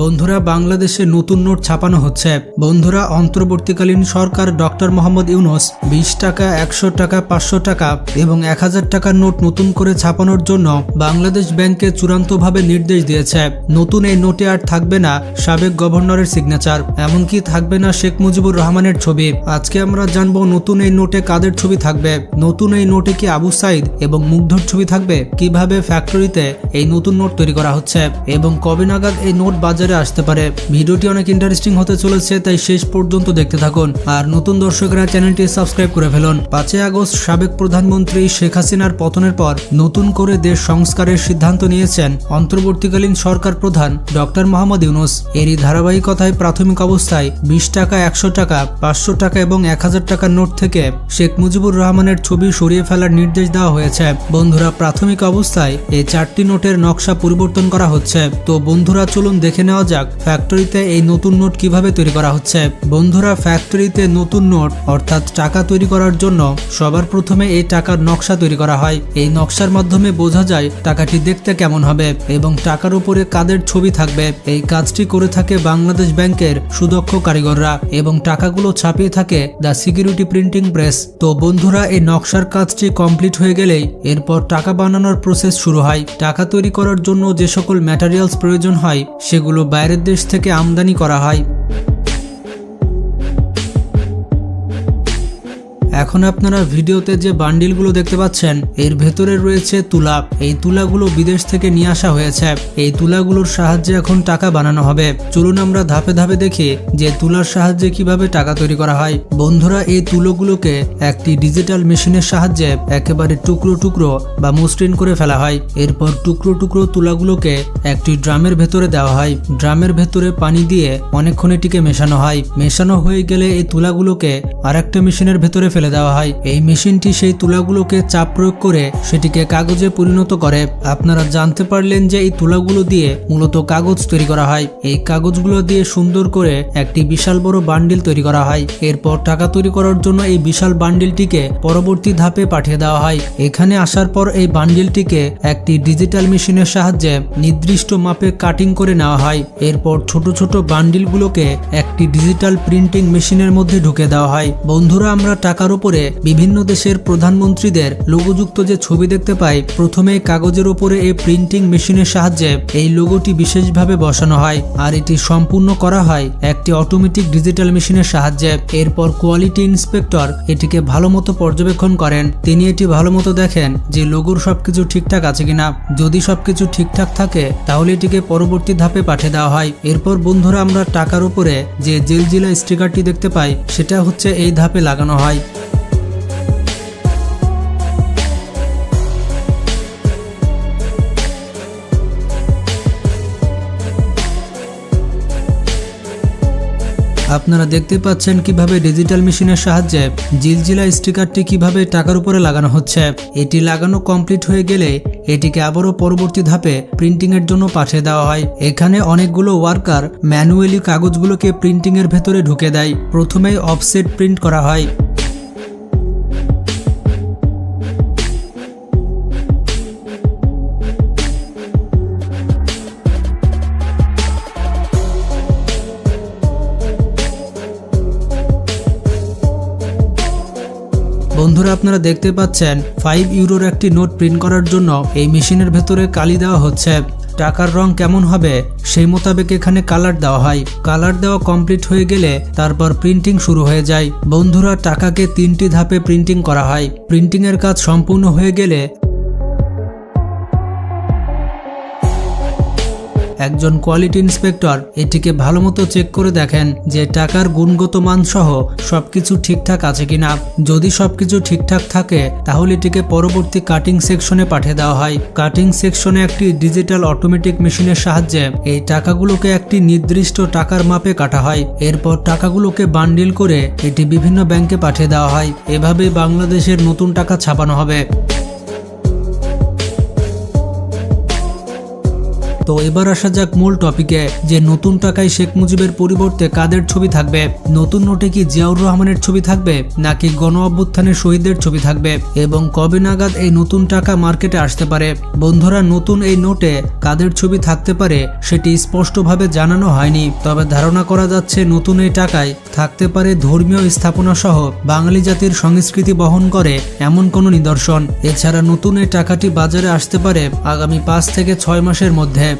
বন্ধুরা, বাংলাদেশে নতুন নোট ছাপানো হচ্ছে। বন্ধুরা, অন্তর্বর্তীকালীন সরকার ডক্টর মোহাম্মদ ইউনুস বিশ টাকা, একশো টাকা, পাঁচশো টাকা এবং এক হাজার টাকার নোট নতুন করে ছাপানোর জন্য বাংলাদেশ ব্যাংকে চূড়ান্তভাবে নির্দেশ দিয়েছে। নতুন এই নোটে আর থাকবে না সাবেক গভর্নরের সিগনেচার, এমনকি থাকবে না শেখ মুজিবুর রহমানের ছবি। আজকে আমরা জানব নতুন এই নোটে কাদের ছবি থাকবে, নতুন এই নোটে কি আবু সাইদ এবং মুগ্ধর ছবি থাকবে, কীভাবে ফ্যাক্টরিতে এই নতুন নোট তৈরি করা হচ্ছে এবং কবে নাগাদ এই নোট বাজারে আসতে পারে। ভিডিওটি অনেক ইন্টারেস্টিং হতে চলেছে, তাই শেষ পর্যন্ত দেখতে থাকুন। আর নতুন দর্শকরা চ্যানেলটি সাবস্ক্রাইব করে ফেলুন। পাঁচই আগস্ট, সাবেক প্রধানমন্ত্রী শেখ হাসিনার পতনের পর নতুন করে দেশ সংস্কারের সিদ্ধান্ত নিয়েছেন অন্তর্বর্তীকালীন সরকার প্রধান ডক্টর মোহাম্মদ ইউনুস। এরই ধারাবাহিকতায় প্রাথমিক অবস্থায় বিশ টাকা, একশো টাকা, পাঁচশো টাকা এবং এক হাজার টাকার নোট থেকে শেখ মুজিবুর রহমানের ছবি সরিয়ে ফেলার নির্দেশ দেওয়া হয়েছে। বন্ধুরা, প্রাথমিক অবস্থায় এই চারটি নোটের নকশা পরিবর্তন করা হচ্ছে। তো বন্ধুরা, চলুন দেখে নেওয়া যাক ফ্যাক্টরিতে এই নতুন নোট কীভাবে তৈরি করা হচ্ছে? বন্ধুরা ফ্যাক্টরিতে নতুন নোট, অর্থাৎ টাকা তৈরি করার জন্য সবার প্রথমে এই টাকার নকশা তৈরি করা হয়। এই নকশার মাধ্যমে বোঝা যায় টাকাটি দেখতে কেমন হবে এবং টাকার উপরে কাদের ছবি থাকবে। এই কাজটি করে থাকে বাংলাদেশ ব্যাংকের সুদক্ষ কারিগররা এবং টাকাগুলো ছাপিয়ে থাকে দ্য সিকিউরিটি প্রিন্টিং প্রেস। তো বন্ধুরা, এই নকশার কাজটি কমপ্লিট হয়ে গেলেই এরপর টাকা বানানোর প্রসেস শুরু হয়। টাকা তৈরি করার জন্য যে সকল ম্যাটেরিয়ালস প্রয়োজন হয়, সেগুলো বাইরের দেশ থেকে আমদানি করা হয়। এখন আপনারা ভিডিওতে যে বান্ডিলগুলো দেখতে পাচ্ছেন, এর ভেতরে রয়েছে তুলা। এই তুলাগুলো বিদেশ থেকে নিয়ে আসা হয়েছে। এই তুলাগুলোর সাহায্যে এখন টাকা বানানো হবে। চলুন আমরা ধাপে ধাপে দেখি যে তুলার সাহায্যে কীভাবে টাকা তৈরি করা হয়। বন্ধুরা, এই তুলোগুলোকে একটি ডিজিটাল মেশিনের সাহায্যে একেবারে টুকরো টুকরো বা মসৃণ করে ফেলা হয়। এরপর টুকরো টুকরো তুলাগুলোকে একটি ড্রামের ভেতরে দেওয়া হয়। ড্রামের ভেতরে পানি দিয়ে অনেকক্ষণ এটিকে মেশানো হয়। মেশানো হয়ে গেলে এই তুলাগুলোকে আরেকটা মেশিনের ভেতরে ফেলে দেওয়া হয়। এই মেশিনটি সেই তুলাগুলোকে চাপ প্রয়োগ করে সেটিকে কাগজে পরিণত করে। আপনারা জানতে পারলেন যে এই তুলাগুলো দিয়ে মূলত কাগজ তৈরি করা হয়। এই কাগজগুলো দিয়ে সুন্দর করে একটি বিশাল বড় বান্ডিল তৈরি করা হয়। এরপর টাকা তৈরি করার জন্য এই বিশাল বান্ডিলটিকে পরবর্তী ধাপে পাঠিয়ে দেওয়া হয়। এখানে আসার পর এই বান্ডিলটিকে একটি ডিজিটাল মেশিনের সাহায্যে নির্দিষ্ট মাপে কাটিং করে নেওয়া হয়। এরপর ছোট ছোট বান্ডিলগুলোকে একটি ডিজিটাল প্রিন্টিং মেশিনের মধ্যে ঢুকে দেওয়া হয়। বন্ধুরা, আমরা টাকার উপরে বিভিন্ন দেশের প্রধানমন্ত্রীদের লোগোযুক্ত যে ছবি দেখতে পাই, প্রথমে কাগজের উপরে এই প্রিন্টিং মেশিনের সাহায্যে এই লোগোটি বিশেষভাবে বসানো হয় আর এটি সম্পূর্ণ করা হয় একটি অটোমেটিক ডিজিটাল মেশিনের সাহায্যে। এরপর কোয়ালিটি ইন্সপেক্টর এটিকে ভালো মতো পর্যবেক্ষণ করেন। তিনি এটি ভালো মতো দেখেন যে লোগোর সবকিছু ঠিকঠাক আছে কিনা। যদি সবকিছু ঠিকঠাক থাকে, তাহলে এটিকে পরবর্তী ধাপে পাঠিয়ে দেওয়া হয়। এরপর বন্ধুরা, আমরা টাকার উপরে যে জেলজিলা স্টিকারটি দেখতে পাই, সেটা হচ্ছে এই ধাপে লাগানো হয়। আপনারা দেখতে পাচ্ছেন কীভাবে ডিজিটাল মেশিনের সাহায্যে জিলজিলা স্টিকারটি কীভাবে টাকার উপরে লাগানো হচ্ছে। এটি লাগানো কমপ্লিট হয়ে গেলে এটিকে আবারও পরবর্তী ধাপে প্রিন্টিংয়ের জন্য পাঠিয়ে দেওয়া হয়। এখানে অনেকগুলো ওয়ার্কার ম্যানুয়ালি কাগজগুলোকে প্রিন্টিংয়ের ভেতরে ঢুকে দেয়। প্রথমেই অফসেট প্রিন্ট করা হয়। বন্ধুরা, আপনারা দেখতে পাচ্ছেন ফাইভ ইউরোর একটি নোট প্রিন্ট করার জন্য এই মেশিনের ভেতরে কালি দেওয়া হচ্ছে। টাকার রং কেমন হবে, সেই মোতাবেক এখানে কালার দেওয়া হয়। কালার দেওয়া কমপ্লিট হয়ে গেলে তারপর প্রিন্টিং শুরু হয়ে যায়। বন্ধুরা, টাকাকে তিনটি ধাপে প্রিন্টিং করা হয়। প্রিন্টিং এর কাজ সম্পূর্ণ হয়ে গেলে একজন কোয়ালিটি ইন্সপেক্টর এটিকে ভালো মতো চেক করে দেখেন যে টাকার গুণগত মান সহ সবকিছু ঠিকঠাক আছে কিনা। যদি সবকিছু ঠিকঠাক থাকে, তাহলে এটিকে পরবর্তী কাটিং সেকশনে পাঠিয়ে দেওয়া হয়। কাটিং সেকশনে একটি ডিজিটাল অটোমেটিক মেশিনের সাহায্যে এই টাকাগুলোকে একটি নির্দিষ্ট টাকার মাপে কাটা হয়। এরপর টাকাগুলোকে বান্ডিল করে এটি বিভিন্ন ব্যাংকে পাঠিয়ে দেওয়া হয়। এভাবে বাংলাদেশের নতুন টাকা ছাপানো হবে। তো এবার আসা যাক মূল টপিকে যে নতুন টাকায় শেখ মুজিবের পরিবর্তে কাদের ছবি থাকবে? নতুন নোটে কি জিয়াউর রহমানের ছবি থাকবে? নাকি গণ অভ্যুত্থানের শহীদদের ছবি থাকবে? এবং কবে নাগাদ এই নতুন টাকা মার্কেটে আসতে পারে? বন্ধুরা, নতুন এই নোটে কাদের ছবি থাকতে পারে সেটি স্পষ্টভাবে জানানো হয়নি। তবে ধারণা করা যাচ্ছে নতুন এই টাকায় থাকতে পারে ধর্মীয় স্থাপনা সহ বাঙালি জাতির সংস্কৃতি বহন করে এমন কোনো নিদর্শন। এছাড়া নতুন এই টাকাটি বাজারে আসতে পারে আগামী পাঁচ থেকে ছয় মাসের মধ্যে।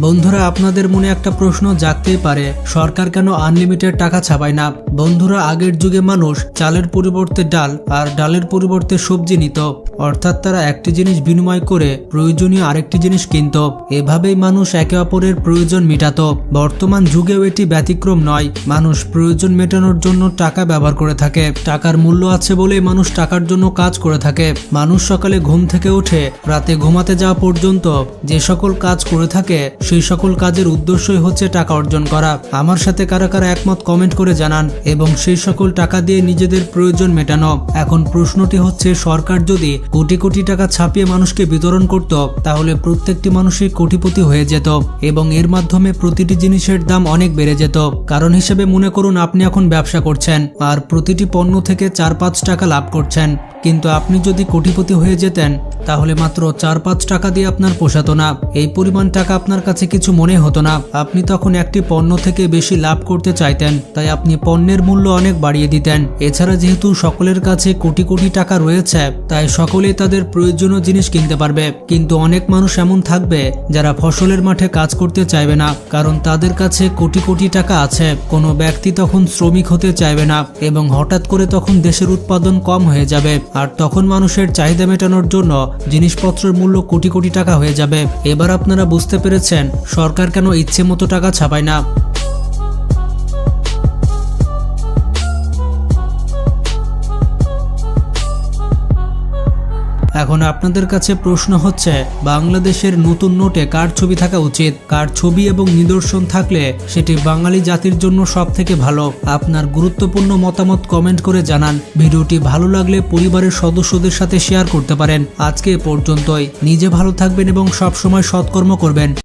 বন্ধুরা, আপনাদের মনে একটা প্রশ্ন জাগতেই পারে। সরকার কেন আনলিমিটেড টাকা ছাপায় না? বন্ধুরা, আগের যুগে মানুষ চালের পরিবর্তে ডাল আর ডালের পরিবর্তে সবজি নিত। অর্থাৎ তারা একটি জিনিস বিনিময় করে প্রয়োজনীয় আরেকটি জিনিস কিনত। এভাবেই মানুষ একে অপরের প্রয়োজন মেটাত। বর্তমান যুগেও এটি ব্যতিক্রম নয়। মানুষ প্রয়োজন মেটানোর জন্য টাকা ব্যবহার করে থাকে। টাকার মূল্য আছে বলেই মানুষ টাকার জন্য কাজ করে থাকে। মানুষ সকালে ঘুম থেকে উঠে রাতে ঘুমাতে যাওয়া পর্যন্ত যে সকল কাজ করে থাকে সেই সকল কাজের উদ্দেশ্যই হচ্ছে টাকা অর্জন করা। আমার সাথে কারা কারা একমত কমেন্ট করে জানান এবং সেই সকল টাকা দিয়ে নিজেদের প্রয়োজন মেটানো। এখন প্রশ্নটি হচ্ছে, সরকার যদি কোটি কোটি টাকা ছাপিয়ে মানুষকে বিতরণ করত, তাহলে প্রত্যেকটি মানুষই কোটিপতি হয়ে যেত এবং এর মাধ্যমে প্রতিটি জিনিসের দাম অনেক বেড়ে যেত। কারণ হিসেবে মনে করুন, আপনি এখন ব্যবসা করছেন আর প্রতিটি পণ্য থেকে চার পাঁচ টাকা লাভ করছেন। কিন্তু আপনি যদি কোটিপতি হয়ে যেতেন, তাহলে মাত্র চার পাঁচ টাকা দিয়ে আপনার পোষাতো না। এই পরিমাণ টাকা আপনার কাছে কিছু মনে হতো না। আপনি তখন একটি পণ্য থেকে বেশি লাভ করতে চাইতেন, তাই আপনি পণ্যের মূল্য অনেক বাড়িয়ে দিতেন। এছাড়া যেহেতু সকলের কাছে কোটি কোটি টাকা রয়েছে, তাই সকলেই তাদের প্রয়োজনীয় জিনিস কিনতে পারবে। কিন্তু অনেক মানুষ এমন থাকবে, যারা ফসলের মাঠে কাজ করতে চাইবে না, কারণ তাদের কাছে কোটি কোটি টাকা আছে। কোনো ব্যক্তি তখন শ্রমিক হতে চাইবে না, এবং হঠাৎ করে তখন দেশের উৎপাদন কম হয়ে যাবে, আর তখন মানুষের চাহিদা মেটানোর জন্য জিনিসপত্রের মূল্য কোটি কোটি টাকা হয়ে যাবে। এবার আপনারা বুঝতে পেরেছেন সরকার কেন ইচ্ছে মতো টাকা ছাপায় না? এখন আপনাদের কাছে প্রশ্ন হচ্ছে, বাংলাদেশের নতুন নোটে কার ছবি থাকা উচিত? কার ছবি এবং নিদর্শন থাকলে সেটি বাঙালি জাতির জন্য সব থেকে ভালো? আপনার গুরুত্বপূর্ণ মতামত কমেন্ট করে জানান। ভিডিওটি ভালো লাগলে পরিবারের সদস্যদের সাথে শেয়ার করতে পারেন। আজকে পর্যন্তই। নিজে ভালো থাকবেন এবং সবসময় সৎকর্ম করবেন।